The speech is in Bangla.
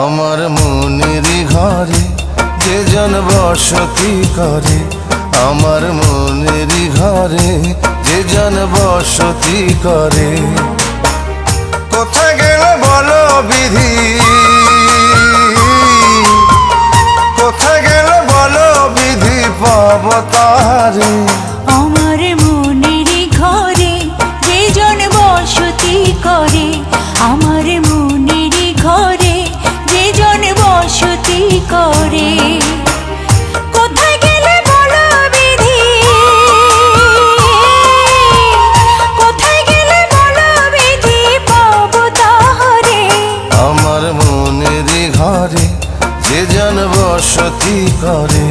আমার মনের ঘরে যে জন বসতি করে, আমার মনের ঘরে যে জন বসতি করে। কোথায় গেল বলো বিধি? কোথায় গেল বলো বিধি পাব করে। কোথায় গেলে বলো বিধি? কোথায় গেলে বলো আমার মনের ঘরে যে জন বসতি করে।